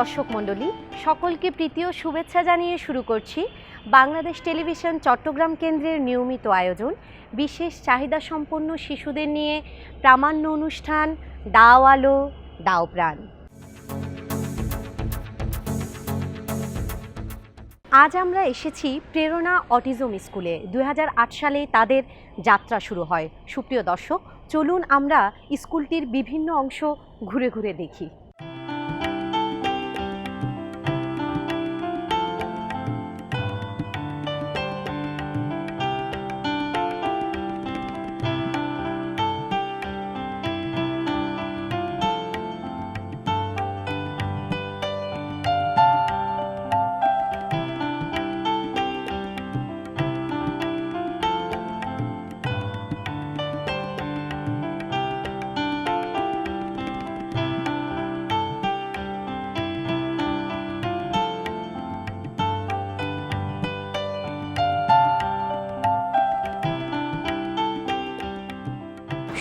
দর্শক মণ্ডলী, সকলকে ও শুভেচ্ছা জানিয়ে শুরু করছি বাংলাদেশ টেলিভিশন চট্টগ্রাম কেন্দ্রের নিয়মিত আয়োজন। বিশেষ চাহিদা সম্পন্ন শিশুদের নিয়ে প্রামাণ্য অনুষ্ঠান, দাও আলো, দাও প্রাণ। আজ আমরা এসেছি প্রেরণা অটিজম স্কুলে। দু হাজার আট সালে তাদের যাত্রা শুরু হয়। সুপ্রিয় দর্শক, চলুন আমরা স্কুলটির বিভিন্ন অংশ ঘুরে ঘুরে দেখি।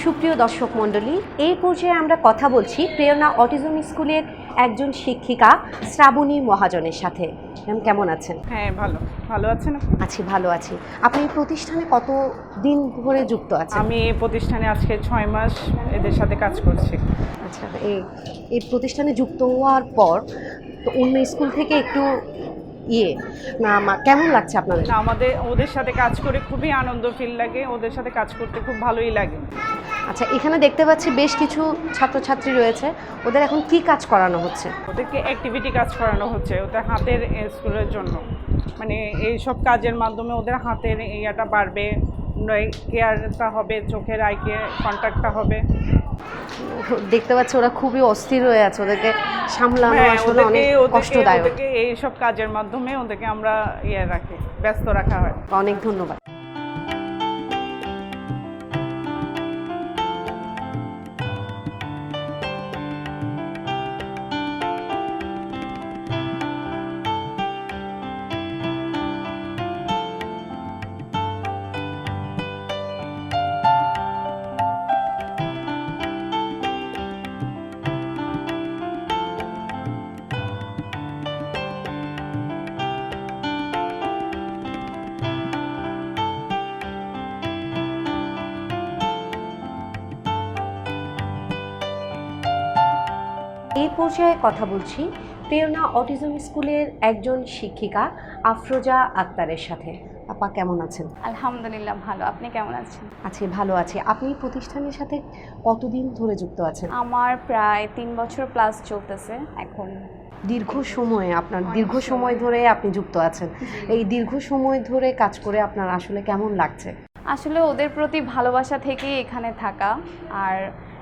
সুপ্রিয় দর্শক মণ্ডলী এই পর্যায়ে আমরা কথা বলছি প্রেরণা অটিজম স্কুলের একজন শিক্ষিকা শ্রাবণী মহাজনের সাথে। ম্যাম কেমন আছেন? হ্যাঁ ভালো। ভালো আছেন আছি ভালো আছি। আপনি এই প্রতিষ্ঠানে কত দিন ধরে যুক্ত আছেন? আমি এই প্রতিষ্ঠানে আজকে ছয় মাস এদের সাথে কাজ করছি। আচ্ছা এই এই প্রতিষ্ঠানে যুক্ত হওয়ার পর তো অন্য স্কুল থেকে একটু ইয়ে না কেমন লাগছে আপনাদের? আমাদের ওদের সাথে কাজ করে খুবই আনন্দ ফিল লাগে ওদের সাথে কাজ করতে খুব ভালোই লাগে। আচ্ছা এখানে দেখতে পাচ্ছি বেশ কিছু ছাত্রছাত্রী রয়েছে। ওদের এখন কি কাজ করানো হচ্ছে? ওদেরকে অ্যাক্টিভিটি কাজ করানো হচ্ছে ওদের হাতের স্কুলের জন্য। মানে এই সব কাজের মাধ্যমে ওদের হাতের ইয়াটা বাড়বে কেয়ারটা হবে চোখের আইকে কন্ট্যাক্টটা হবে। দেখতে পাচ্ছি ওরা খুবই অস্থির হয়ে আছে ওদেরকে সামলানো হ্যাঁ আসলে অনেক কষ্টদায়ক। ওদেরকে এই সব কাজের মাধ্যমে ওদেরকে আমরা ইয়ে রাখি ব্যস্ত রাখা হয়। অনেক ধন্যবাদ। পর্যায়ে কথা বলছি প্রেরণা অটিজম স্কুলের একজন শিক্ষিকা আফরোজা আক্তারের সাথে। আপা কেমন আছেন? আলহামদুলিল্লাহ ভালো। আপনি কেমন আছেন? আছি ভালো আছি। আপনি প্রতিষ্ঠানের সাথে কতদিন ধরে যুক্ত আছেন? আমার প্রায় তিন বছর প্লাস চলতেছে এখন। দীর্ঘ সময়ে আপনার দীর্ঘ সময়। সময়। ধরে আপনি যুক্ত আছেন। এই দীর্ঘ সময় ধরে কাজ করে আপনার আসলে কেমন লাগছে? আসলে ওদের প্রতি ভালোবাসা থেকেই এখানে থাকা। আর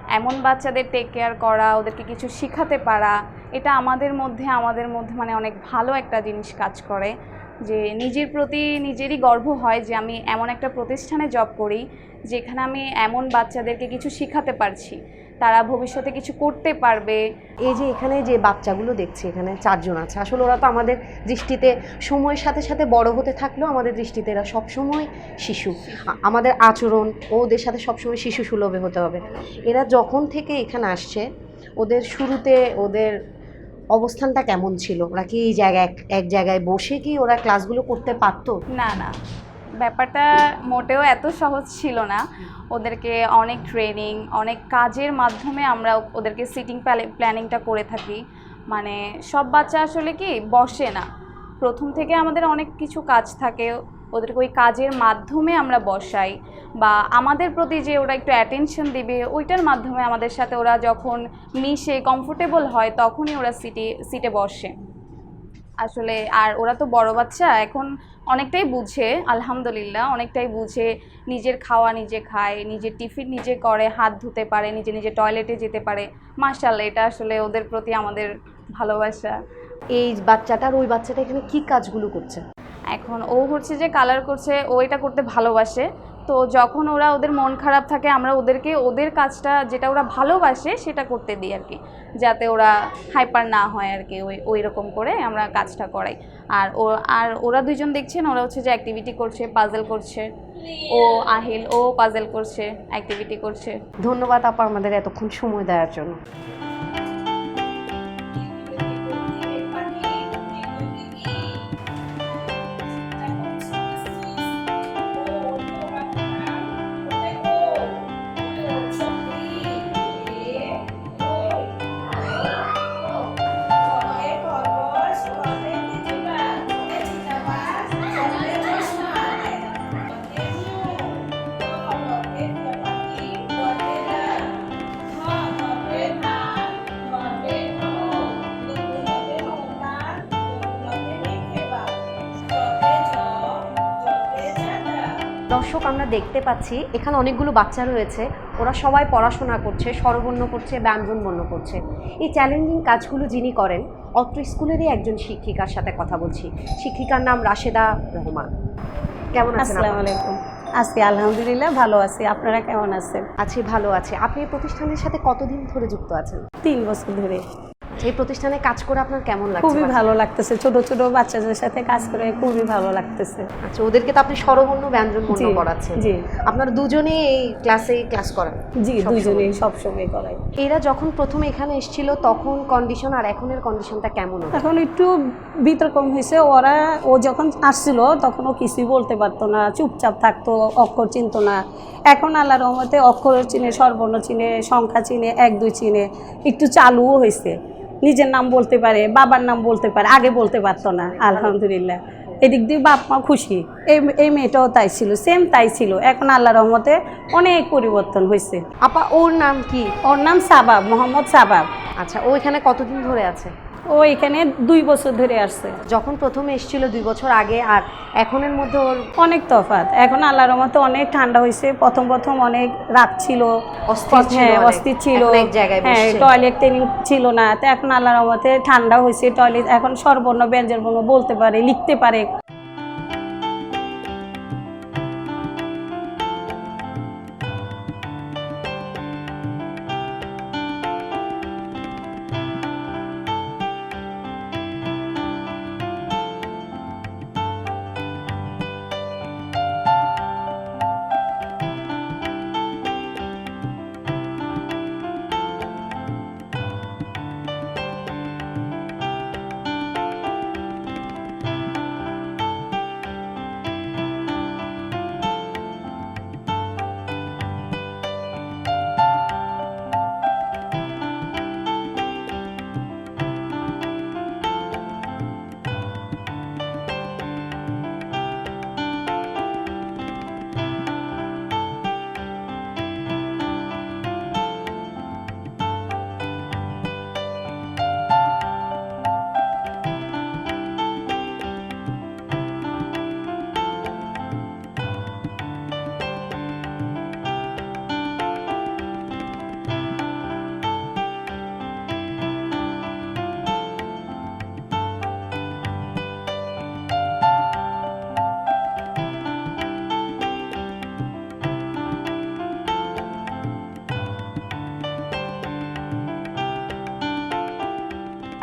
এমন বাচ্চাদের টেক কেয়ার করা, ওদেরকে কিছু শেখাতে পারা, এটা আমাদের মধ্যে আমাদের মধ্যে মানে অনেক ভালো একটা জিনিস কাজ করে। যে নিজের প্রতি নিজেরই গর্ব হয় যে আমি এমন একটা প্রতিষ্ঠানে জব করি, যেখানে আমি এমন বাচ্চাদেরকে কিছু শেখাতে পারছি। তারা ভবিষ্যতে কিছু করতে পারবে। এই যে এখানে যে বাচ্চাগুলো দেখছি এখানে চারজন আছে আসলে ওরা তো আমাদের দৃষ্টিতে সময়ের সাথে সাথে বড় হতে থাকলেও আমাদের দৃষ্টিতে এরা সবসময় শিশু। আমাদের আচরণ ওদের সাথে সবসময় শিশু সুলভে হতে হবে। এরা যখন থেকে এখানে আসছে ওদের শুরুতে ওদের অবস্থানটা কেমন ছিল? ওরা কি এই জায়গায় এক- এক জায়গায় বসে কি ওরা ক্লাসগুলো করতে পারতো? না না। ব্যাপারটা মোটেও এত সহজ ছিল না। ওদেরকে অনেক ট্রেনিং অনেক কাজের মাধ্যমে আমরা ওদেরকে সিটিং প্ল্যানিংটা করে থাকি। মানে সব বাচ্চা আসলে কি বসে না। প্রথম থেকে আমাদের অনেক কিছু কাজ থাকে, ওদেরকে ওই কাজের মাধ্যমে আমরা বসাই বা আমাদের প্রতি যে ওরা একটু অ্যাটেনশন দিবে, ওইটার মাধ্যমে আমাদের সাথে ওরা যখন মিশে কমফোর্টেবল হয়, তখনই ওরা সিটে সিটে বসে। আসলে আর ওরা তো বড় বাচ্চা, এখন অনেকটাই বুঝে আলহামদুলিল্লাহ অনেকটাই বুঝে নিজের খাওয়া নিজে খায় নিজের টিফিন নিজে করে হাত ধুতে পারে নিজে নিজে টয়লেটে যেতে পারে। মার্শাল্লাহ এটা আসলে ওদের প্রতি আমাদের ভালোবাসা। এই বাচ্চাটার ওই বাচ্চাটা এখানে কী কাজগুলো করছে? এখন ও হচ্ছে যে কালার করছে ও এটা করতে ভালোবাসে। তো যখন ওরা ওদের মন খারাপ থাকে, আমরা ওদেরকে ওদের কাজটা যেটা ওরা ভালোবাসে সেটা করতে দিই আর কি। যাতে ওরা হাইপার না হয় আর কি, ওই ওই রকম করে আমরা কাজটা করাই। আর ও, আর ওরা দুইজন দেখছেন, ওরা হচ্ছে যে অ্যাক্টিভিটি করছে পাজেল করছে। ও আহিল, ও পাজেল করছে অ্যাক্টিভিটি করছে। ধন্যবাদ আপা আমাদের এতক্ষণ সময় দেওয়ার জন্য। দর্শক আমরা দেখতে পাচ্ছি এখানে অনেকগুলো বাচ্চা রয়েছে। ওরা সবাই পড়াশোনা করছে স্বরবর্ণ করছে ব্যঞ্জন বর্ণ করছে। এই চ্যালেঞ্জিং কাজগুলো যিনি করেন অত্র স্কুলেরই একজন শিক্ষিকার সাথে কথা বলছি। শিক্ষিকার নাম রাশেদা রহমান। কেমন আছেন আসসালামু আলাইকুম। আছি আলহামদুলিল্লাহ ভালো আছি। আপনারা কেমন আছেন? আছি ভালো আছে। আপনি এই প্রতিষ্ঠানের সাথে কতদিন ধরে যুক্ত আছেন? তিন বছর ধরে। এই প্রতিষ্ঠানে কাজ করে আপনার কেমন লাগছে? খুবই ভালো লাগতেছে। ছোট ছোট বাচ্চাদের সাথে কাজ করে খুবই ভালো লাগতেছে। আচ্ছা ওদেরকে তো আপনি স্বরবর্ণ ব্যঞ্জন বর্ণ পড়াচ্ছেন জি। আপনারা দুজনে এই ক্লাসে ক্লাস করান? জি। দুজনেই সবসময় করাই। এরা যখন প্রথমে এখানে এসেছিল তখন কন্ডিশন আর এখনের কন্ডিশনটা কেমন? এখন একটু বিতর্কম হয়েছে। ওরা ও যখন আসছিল তখন ও কিছুই বলতে পারতো না। চুপচাপ থাকতো অক্ষর চিনতো না। এখন আল্লাহ রহমতে অক্ষর চিনে সর্বর্ণ চিনে সংখ্যা চিনে এক দুই চিনে একটু চালুও হয়েছে। নিজের নাম বলতে পারে বাবার নাম বলতে পারে আগে বলতে পারতো না আলহামদুলিল্লাহ। এদিক দিয়ে বাপ মা খুশি। এই এই মেয়েটাও তাই ছিল সেম তাই ছিল। এখন আল্লাহ রহমতে অনেক পরিবর্তন হয়েছে। আপা ওর নাম কি? ওর নাম সাবাব মোহাম্মদ সাবাব। আচ্ছা ও এখানে কতদিন ধরে আছে? ও এখানে দুই বছর ধরে আসছে। যখন প্রথম এসেছিল দুই বছর আগে আর এখনের মধ্যে ওর অনেক তফাৎ। এখন আল্লাহর মতো অনেক ঠান্ডা হয়েছে প্রথম প্রথম অনেক রাত ছিল। অস্থির ছিল হ্যাঁ অনেক। অস্থির ছিল। এক জায়গায় হ্যাঁ টয়লেট ট্রেনিং ছিল না। তো এখন আল্লাহর মতে ঠান্ডা হয়েছে টয়লেট এখন সর্বর্ণ ব্যঞ্জন বর্ণ বলতে পারে লিখতে পারে।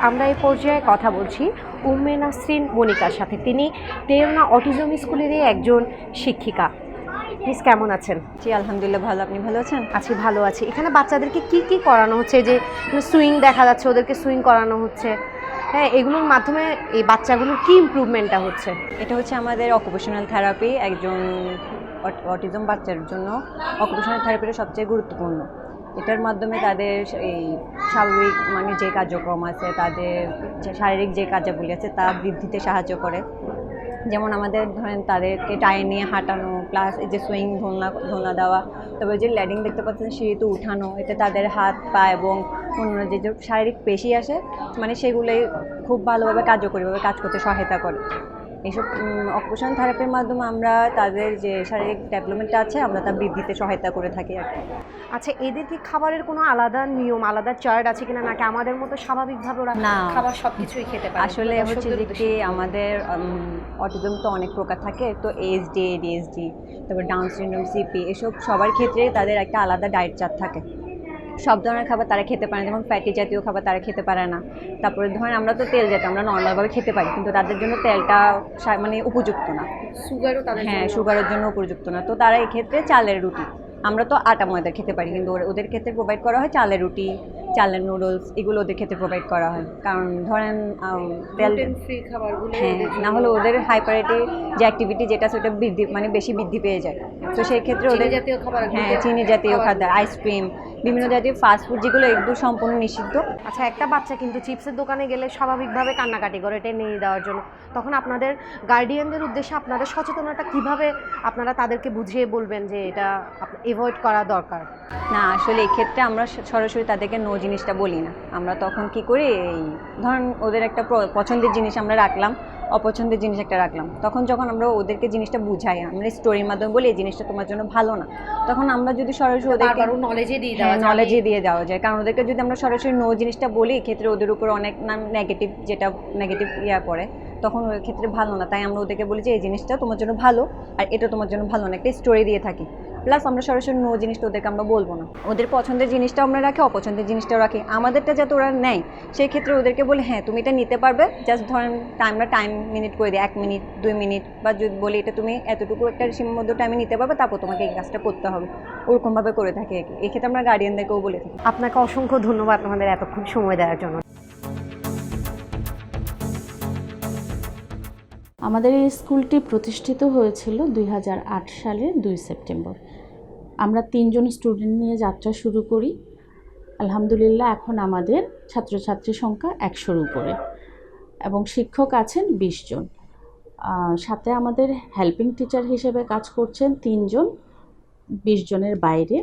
আমরা এই পর্যায়ে কথা বলছি উম্মে নাসরিন মনিকার সাথে। তিনি তেরনা অটিজম স্কুলেরই একজন শিক্ষিকা। মিস কেমন আছেন? জি আলহামদুলিল্লাহ ভালো। আপনি ভালো আছেন? আছি ভালো আছি। এখানে বাচ্চাদেরকে কি কি করানো হচ্ছে? যে সুইং দেখা যাচ্ছে ওদেরকে সুইং করানো হচ্ছে। হ্যাঁ এগুলোর মাধ্যমে এই বাচ্চাগুলোর কি ইমপ্রুভমেন্টটা হচ্ছে? এটা হচ্ছে আমাদের অকুপেশনাল থেরাপি একজন অটিজম বাচ্চার জন্য অকুপেশনাল থেরাপিটা সবচেয়ে গুরুত্বপূর্ণ। এটার মাধ্যমে তাদের এই স্বাভাবিক মানে যে কার্যক্রম আছে, তাদের শারীরিক যে কার্যাবলী আছে, তা বৃদ্ধিতে সাহায্য করে। যেমন আমাদের ধরেন তাদেরকে টায়ে নিয়ে হাঁটানো প্লাস এই যে সুইং ধোলনা ধোলনা দেওয়া তবে যে ল্যাডিং দেখতে পাচ্ছেন সিঁড়িতে উঠানো, এতে তাদের হাত, পা এবং অন্য যে যে শারীরিক পেশি আসে মানে সেগুলোই খুব ভালোভাবে কার্যকরীভাবে কাজ করতে সহায়তা করে। এইসব অকুপেশন থেরাপির মাধ্যমে আমরা তাদের যে শারীরিক ডেভেলপমেন্টটা আছে আমরা তা বৃদ্ধিতে সহায়তা করে থাকি আর কি। আচ্ছা এদের কি খাবারের কোনো আলাদা নিয়ম আলাদা চার্ট আছে কিনা? নাকি আমাদের মতো স্বাভাবিকভাবে ওরা না। খাবার সব কিছুই খেতে পারে? আসলে হচ্ছে যে কি আমাদের অটিজম তো অনেক প্রকার থাকে তো এসডি এডিএসডি তারপর ডাউন সিনড্রোম সিপি এসব সবার ক্ষেত্রে তাদের একটা আলাদা ডায়েট চার্ট থাকে। সব ধরনের খাবার তারা খেতে পারে না। যেমন ফ্যাটি জাতীয় খাবার তারা খেতে পারে না। তারপরে ধরেন আমরা তো তেল জাতীয় আমরা নর্মালভাবে খেতে পারি কিন্তু তাদের জন্য তেলটা মানে উপযুক্ত না। সুগারও তাদের হ্যাঁ সুগারের জন্য উপযুক্ত না। তো তারা এক্ষেত্রে চালের রুটি। আমরা তো আটা ময়দা খেতে পারি কিন্তু ওদের ক্ষেত্রে প্রোভাইড করা হয় চালের রুটি চালের নুডলস এগুলো ওদের ক্ষেত্রে প্রোভাইড করা হয়। কারণ ধরেন তেল ফ্রি খাবারগুলো হ্যাঁ না হলে ওদের হাইপারেটি যে অ্যাক্টিভিটি যেটা সেটা বৃদ্ধি মানে বেশি বৃদ্ধি পেয়ে যায়। তো সেই ক্ষেত্রে ওদের জাতীয় খাবার হ্যাঁ চিনি জাতীয় খাবার। খাদ্য আইসক্রিম বিভিন্ন জাতীয় ফাস্ট ফুড যেগুলো এগুলো সম্পূর্ণ নিষিদ্ধ। আচ্ছা একটা বাচ্চা কিন্তু চিপসের দোকানে গেলে স্বাভাবিকভাবে কান্নাকাটি করে টেনে নিয়ে দেওয়ার জন্য। তখন আপনাদের গার্ডিয়ানদের উদ্দেশ্যে আপনাদের সচেতনতা কীভাবে আপনারা তাদেরকে বুঝিয়ে বলবেন যে এটা এভয়েড করা দরকার? না আসলে এক্ষেত্রে আমরা সরাসরি তাদেরকে নো জিনিসটা বলি না। আমরা তখন কি করি এই ধরুন ওদের একটা পছন্দের জিনিস আমরা রাখলাম অপছন্দের জিনিস একটা রাখলাম। তখন যখন আমরা ওদেরকে জিনিসটা বুঝাই আমরা স্টোরির মাধ্যমে বলি এই জিনিসটা তোমার জন্য ভালো না। তখন আমরা যদি সরাসরি ওদেরকে নলেজে দিয়ে দেওয়া। নলেজে দিয়ে দেওয়া যায়। কারণ ওদেরকে যদি আমরা সরাসরি নো জিনিসটা বলি এক্ষেত্রে ওদের উপর অনেক নেগেটিভ যেটা নেগেটিভ ইয়া পড়ে তখন ওই ক্ষেত্রে ভালো না। তাই আমরা ওদেরকে বলি যে এই জিনিসটা তোমার জন্য ভালো আর এটা তোমার জন্য ভালো না। একটা স্টোরি দিয়ে থাকি। প্লাস আমরা সরাসরি নো জিনিসটা ওদেরকে আমরা বলব না। ওদের পছন্দের জিনিসটা আমরা রাখি অপছন্দের জিনিসটাও রাখি। আমাদেরটা যাতে ওরা নেয় সেই ক্ষেত্রে ওদেরকে বলি হ্যাঁ তুমি এটা নিতে পারবে। জাস্ট ধরেন আমরা টাইম মিনিট করে দিই এক মিনিট দুই মিনিট বা যদি বলি এটা তুমি এতটুকু একটা সীমাবদ্ধ টাইমে নিতে পারবে তারপর তোমাকে এই কাজটা করতে হবে। ওরকমভাবে করে থাকি এক্ষেত্রে আমরা গার্ডিয়ানদেরকেও বলে থাকি। আপনাকে অসংখ্য ধন্যবাদ আমাদের এতক্ষণ সময় দেওয়ার জন্য। আমাদের এই স্কুলটি প্রতিষ্ঠিত হয়েছিল দুই হাজার আট সালের দুই সেপ্টেম্বর। আমরা তিনজন স্টুডেন্ট নিয়ে যাত্রা শুরু করি। আলহামদুলিল্লাহ, এখন আমাদের ছাত্রছাত্রীর সংখ্যা একশোর উপরে এবং শিক্ষক আছেন বিশ জন। সাথে আমাদের হেল্পিং টিচার হিসেবে কাজ করছেন তিনজন, বিশ জনের বাইরে।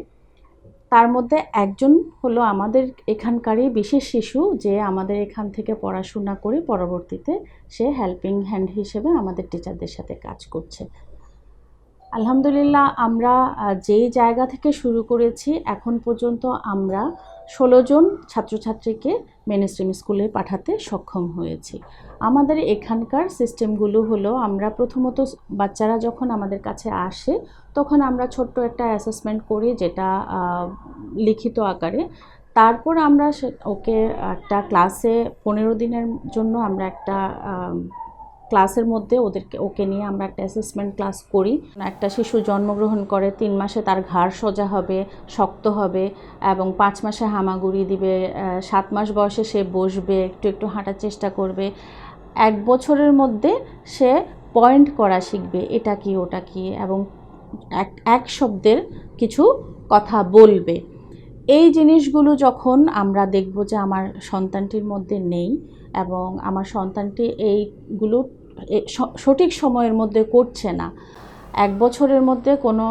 তার মধ্যে একজন হলো আমাদের এখানকারই বিশেষ শিশু, যে আমাদের এখান থেকে পড়াশোনা করে পরবর্তীতে সে হেল্পিং হ্যান্ড হিসেবে আমাদের টিচারদের সাথে কাজ করছে। আলহামদুলিল্লাহ, আমরা যেই জায়গা থেকে শুরু করেছি, এখন পর্যন্ত আমরা ষোলো জন ছাত্রছাত্রীকে মেন স্ট্রিম স্কুলে পাঠাতে সক্ষম হয়েছি। আমাদের এখানকার সিস্টেমগুলো হলো, আমরা প্রথমত বাচ্চারা যখন আমাদের কাছে আসে, তখন আমরা ছোট্ট একটা অ্যাসেসমেন্ট করি, যেটা লিখিত আকারে। তারপর আমরা ওকে একটা ক্লাসে পনেরো দিনের জন্য আমরা একটা ক্লাসের মধ্যে ওদেরকে, ওকে নিয়ে আমরা একটা অ্যাসেসমেন্ট ক্লাস করি। একটা শিশু জন্মগ্রহণ করে, তিন মাসে তার ঘাড় সোজা হবে, শক্ত হবে এবং পাঁচ মাসে হামাগুড়ি দিবে সাত মাস বয়সে সে বসবে, একটু একটু হাঁটার চেষ্টা করবে। এক বছরের মধ্যে সে পয়েন্ট করা শিখবে, এটা কি, ওটা কি এবং এক এক শব্দের কিছু কথা বলবে। এই জিনিসগুলো যখন আমরা দেখব যে আমার সন্তানটির মধ্যে নেই এবং আমার সন্তানটি এইগুলো সঠিক সময়ের মধ্যে করছে না। এক বছরের মধ্যে কোনো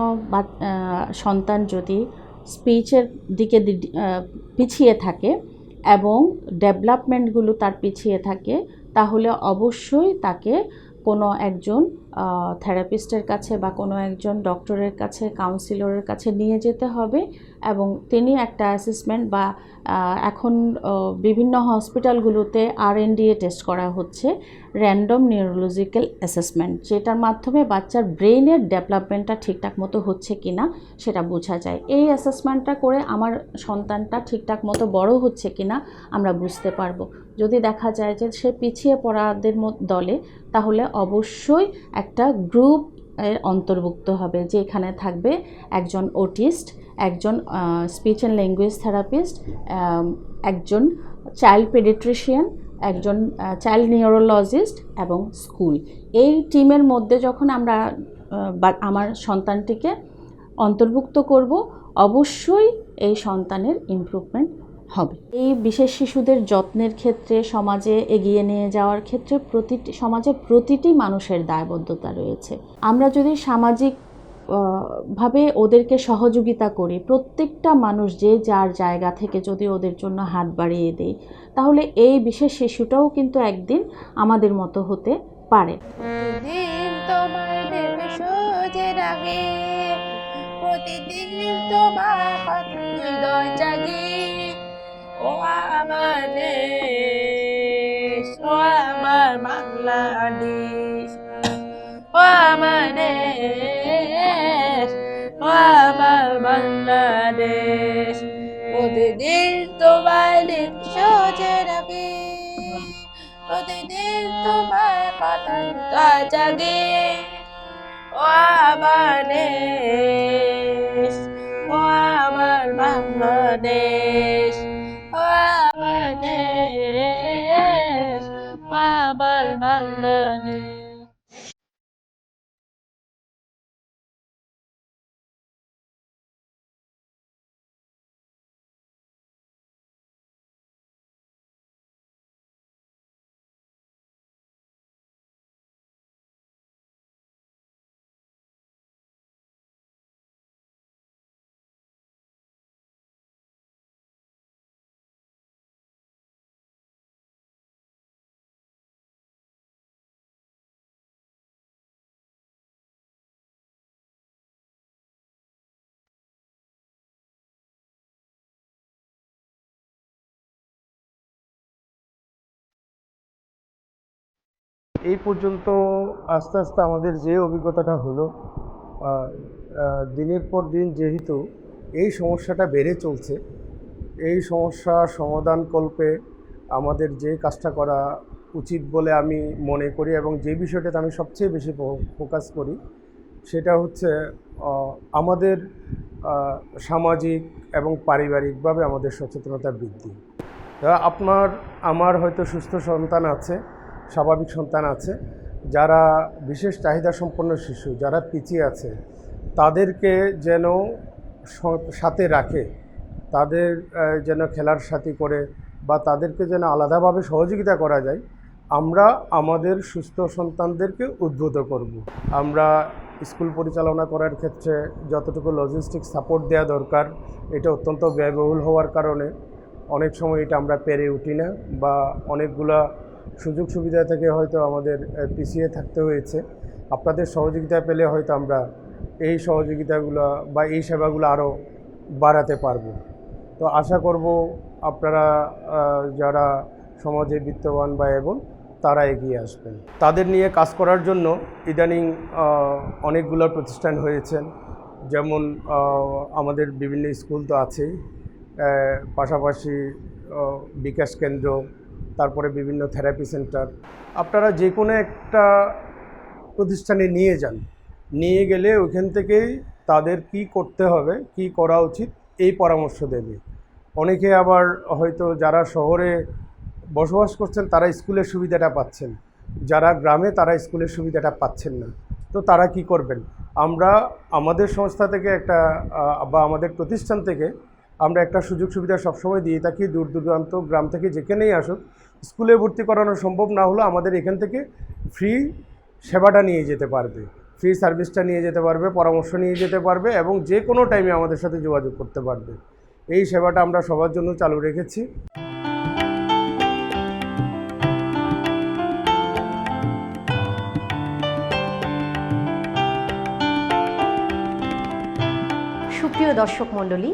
সন্তান যদি স্পিচের দিকে পিছিয়ে থাকে এবং ডেভেলপমেন্টগুলো তার পিছিয়ে থাকে, তাহলে অবশ্যই তাকে কোনো একজন থেরাপিস্টের কাছে বা কোনো একজন ডক্টরের কাছে, কাউন্সিলরের কাছে নিয়ে যেতে হবে এবং তিনি একটা অ্যাসেসমেন্ট বা এখন বিভিন্ন হসপিটালগুলোতে আর এনডিএ টেস্ট করা হচ্ছে র্যান্ডম নিউরোলজিক্যাল অ্যাসেসমেন্ট যেটার মাধ্যমে বাচ্চার ব্রেইনের ডেভেলপমেন্টটা ঠিকঠাক মতো হচ্ছে কি না সেটা বোঝা যায়। এই অ্যাসেসমেন্টটা করে আমার সন্তানটা ঠিকঠাক মতো বড় হচ্ছে কি না আমরা বুঝতে পারব। যদি দেখা যায় যে সে পিছিয়ে পড়াদের দলে, তাহলে অবশ্যই একটা গ্রুপ এর অন্তর্ভুক্ত হবে যে এখানে থাকবে একজন ওটিস্ট একজন স্পিচ অ্যান্ড ল্যাঙ্গুয়েজ থেরাপিস্ট একজন চাইল্ড পেডিট্রিশিয়ান একজন চাইল্ড নিউরোলজিস্ট এবং স্কুল এই টিমের মধ্যে যখন আমরা আমার সন্তানটিকে অন্তর্ভুক্ত করব, অবশ্যই এই সন্তানের ইমপ্রুভমেন্ট হবে। এই বিশেষ শিশুদের যত্নের ক্ষেত্রে সমাজে এগিয়ে নিয়ে যাওয়ার ক্ষেত্রে প্রতিটি সমাজে প্রতিটি মানুষের দায়বদ্ধতা রয়েছে। আমরা যদি সামাজিক ভাবে ওদেরকে সহযোগিতা করি প্রত্যেকটা মানুষ যে যার জায়গা থেকে যদি ওদের জন্য হাত বাড়িয়ে দেয় তাহলে এই বিশেষ শিশুটাও কিন্তু একদিন আমাদের মতো হতে পারে। প্রতিদিন তোমার কথা হৃদয় জাগে। ও আমার দেশ ও আমার বাংলাদেশ ও আমার দেশ ও আমার বাংলাদেশ প্রতিদিন তোমার দেখে সূর্যের প্রতিদিন তোমার কথা জাগে। ও আমার দেশ ও আমার বাংলাদেশ আমার দেশ ও আমার বাংলাদেশ এই পর্যন্ত আস্তে আস্তে আমাদের যে অভিজ্ঞতাটা হলো দিনের পর দিন যেহেতু এই সমস্যাটা বেড়ে চলছে, এই সমস্যা সমাধান কল্পে আমাদের যে কাজটা করা উচিত বলে আমি মনে করি এবং যে বিষয়টাতে আমি সবচেয়ে বেশি ফোকাস করি, সেটা হচ্ছে আমাদের সামাজিক এবং পারিবারিকভাবে আমাদের সচেতনতা বৃদ্ধি। আপনার, আমার হয়তো সুস্থ সন্তান আছে স্বাভাবিক সন্তান আছে, যারা বিশেষ চাহিদা সম্পন্ন শিশু, যারা পিছিয়ে আছে, তাদেরকে যেন সাথে রাখে, তাদের যেন খেলার সাথী করে বা তাদেরকে যেন আলাদাভাবে সহযোগিতা করা যায়, আমরা আমাদের সুস্থ সন্তানদেরকে উদ্বুদ্ধ করব। আমরা স্কুল পরিচালনা করার ক্ষেত্রে যতটুকু লজিস্টিক সাপোর্ট দেওয়া দরকার, এটা অত্যন্ত ব্যয়বহুল হওয়ার কারণে অনেক সময় এটা আমরা পেরে উঠি না বা অনেকগুলা সুযোগ সুবিধা থেকে হয়তো আমাদের পিছিয়ে থাকতে হয়েছে। আপনাদের সহযোগিতা পেলে হয়তো আমরা এই সহযোগিতাগুলো বা এই সেবাগুলো আরও বাড়াতে পারব। তো আশা করব আপনারা যারা সমাজে বিত্তবান বা এবং তারা এগিয়ে আসবেন। তাদের নিয়ে কাজ করার জন্য ইদানিং অনেকগুলো প্রতিষ্ঠান হয়েছেন। যেমন আমাদের বিভিন্ন স্কুল তো আছেই। পাশাপাশি বিকাশ কেন্দ্র তারপরে বিভিন্ন থেরাপি সেন্টার আপনারা যে কোনো একটা প্রতিষ্ঠানে নিয়ে যান। নিয়ে গেলে ওইখান থেকেই তাদের কি করতে হবে, কি করা উচিত, এই পরামর্শ দেবে। অনেকে আবার হয়তো যারা শহরে বসবাস করছেন, তারা স্কুলের সুবিধাটা পাচ্ছেন। যারা গ্রামে, তারা স্কুলের সুবিধাটা পাচ্ছেন না। তো তারা কি করবেন? আমরা আমাদের সংস্থা থেকে একটা বা আমাদের প্রতিষ্ঠান থেকে আমরা একটা সুযোগ সুবিধা সবসময় দিয়ে থাকি, দূর দূরান্ত গ্রাম থেকে যেখানেই আসুক। স্কুলে ভর্তি করানো সম্ভব না হলেও আমাদের এখান থেকে ফ্রি সেবাটা নিয়ে যেতে পারবে। ফ্রি সার্ভিসটা নিয়ে যেতে পারবে, পরামর্শ নিয়ে যেতে পারবে এবং যে কোনো টাইমে আমাদের সাথে যোগাযোগ করতে পারবে। এই সেবাটা আমরা সবার জন্য চালু রেখেছি। সুপ্রিয় দর্শক মণ্ডলী,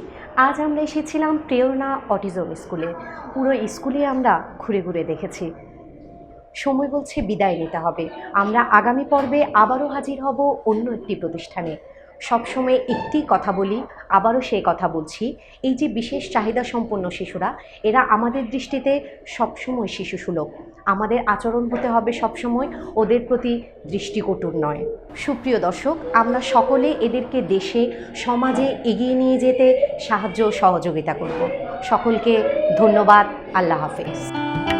আজ আমরা এসেছিলাম প্রেরণা অটিজম স্কুলে। পুরো স্কুলে আমরা ঘুরে ঘুরে দেখেছি। সময় বলছে বিদায় নিতে হবে। আমরা আগামী পর্বে আবারও হাজির হব অন্য একটি প্রতিষ্ঠানে। সবসময় একটি কথা বলি, আবারও সেই কথা বলছি। এই যে বিশেষ চাহিদা সম্পন্ন শিশুরা, এরা আমাদের দৃষ্টিতে সবসময় শিশু সুলভ। আমাদের আচরণ হতে হবে সবসময়, ওদের প্রতি দৃষ্টিকটুর নয়। সুপ্রিয় দর্শক, আমরা সকলে এদেরকে দেশে, সমাজে এগিয়ে নিয়ে যেতে সাহায্য সহযোগিতা করব। সকলকে ধন্যবাদ। আল্লাহ হাফেজ।